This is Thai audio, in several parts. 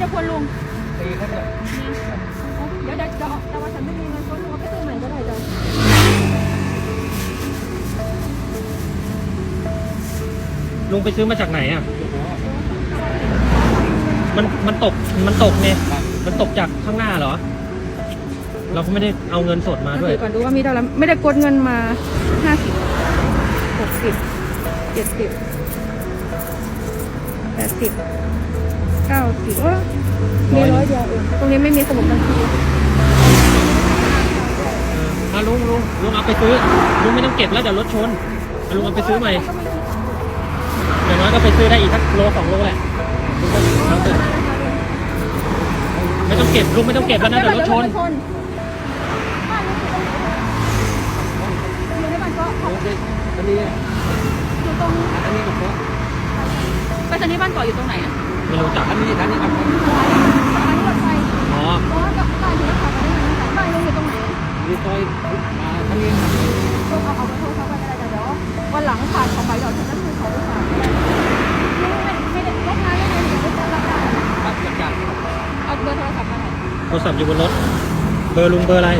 จะควรลุงนี่เอาเดี๋ยวเดี๋ยวเดี๋ยวแต่ว่าฉันไม่มีเงินสดลุงเอาไปซื้อใหม่ก็ได้จ้ะลุงไปซื้อมาจากไหนอะ มันมันตกมันตกเนี่ยมันตกจากข้างหน้าเหรอ เราก็ไม่ได้เอาเงินสดมาด้วยเดี๋ยวก่อนดูว่ามีเท่าไหร่ไม่ได้กดเงินมาห้าสิบหกสิบเจ็ดสิบแปดสิบ เก้าสิบเออมีร้อยเดียวเองตรงนี้ไม่มีสมุดบัญชีอะลุงลุงลุงเอาไปซื้อลุงไม่ต้องเก็บแล้วเดี๋ยวรถชนอะลุงเอาไปซื้อใหม่อย่างน้อยก็ไปซื้อได้อีกสักโลสองโลแหละลุงก็เอาเถอะไม่ต้องเก็บลุงไม่ต้องเก็บแล้วนะเดี๋ยวรถชนอยู่ในบ้านก็เขาอันนี้อยู่ตรงอันนี้ก็เพราะไปสถานีบ้านเก่ออยู่ตรงไหนอะ ไม่รู้จักอันนี้อันนี้ก็เพราะสถานีรถไฟอ๋อเพราะว่าบ้านอยู่รถไฟไปได้ไหมบ้านลุงอยู่ตรงไหนมีซอยมาอันนี้ลุงเอาเอาไปโทรศัพท์ไปก็ได้เดี๋ยววันหลังผ่านเขาไปเดี๋ยวฉันจะคืนเขาไปฝากก็ได้ลุงไม่ไม่ได้ลบงานยังไงเดี๋ยวจะรับได้ครับจัดการเอาเบอร์โทรศัพท์มาหน่อยโทรศัพท์อยู่บนรถ เบอร์ลุงเบอร์อะไร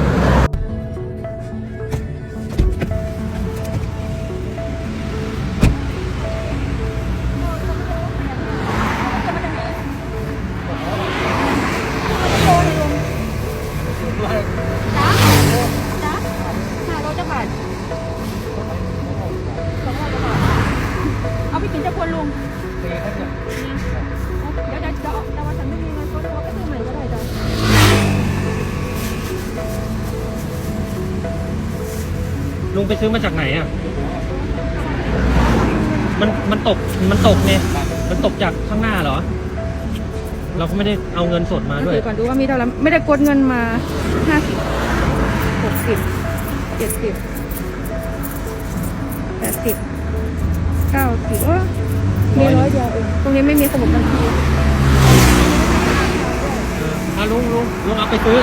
ลุงไปซื้อมาจากไหนอะ มันมันตกมันตกเนี่ย มันตกจากข้างหน้าเหรอ เราก็ไม่ได้เอาเงินสดมาด้วยเดี๋ยวก่อนดูว่ามีเท่าไหร่ไม่ได้กดเงินมาห้าสิบหกสิบเจ็ดสิบแปดสิบเก้าสิบเออมีร้อยเดียวเองตรงนี้ไม่มีสมุดบัญชีอะลุงลุงลุงเอาไปซื้อ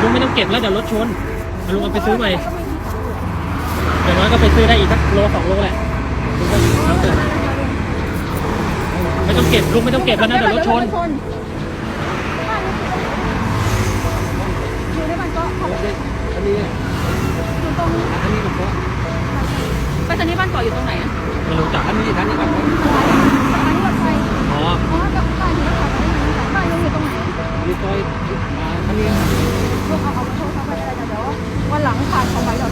ลุงไม่ต้องเก็บแล้วเดี๋ยวรถชนอะลุงเอาไปซื้อใหม่อย่าง น้อยก็ไปซื้อได้อีกสักโลสองโลแหละลุงก็เอาเถอะไม่ต้องเก็บลุงไม่ต้องเก็บแล้วนะเดี๋ยวรถชนอยู่ในบ้านก็เขาอันนี้อยู่ตรงอันนี้ก็เพราะไปสถานีบ้านเก่ออยู่ตรงไหนอะไม่รู้จักอันนี้อันนี้ก็เพราะสถานีรถไฟอ๋ออ๋อกับบ้านอยู่รถไฟไปได้ไหมบ้านลุงอยู่ตรงไหนมีซอยมาอันนี้ลุงเอาเอาไปโทรศัพท์ไปก็ได้จ้ะเดี๋ยววันหลังผ่านเขาไปเดี๋ยวฉัน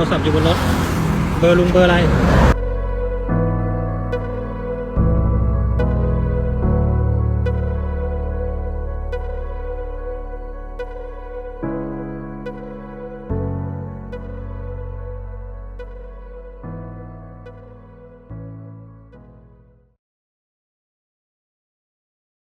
ทรศัพท์อยโทรศัพท์อยู่บนรถ เบอร์ลุงเบอร์อะไร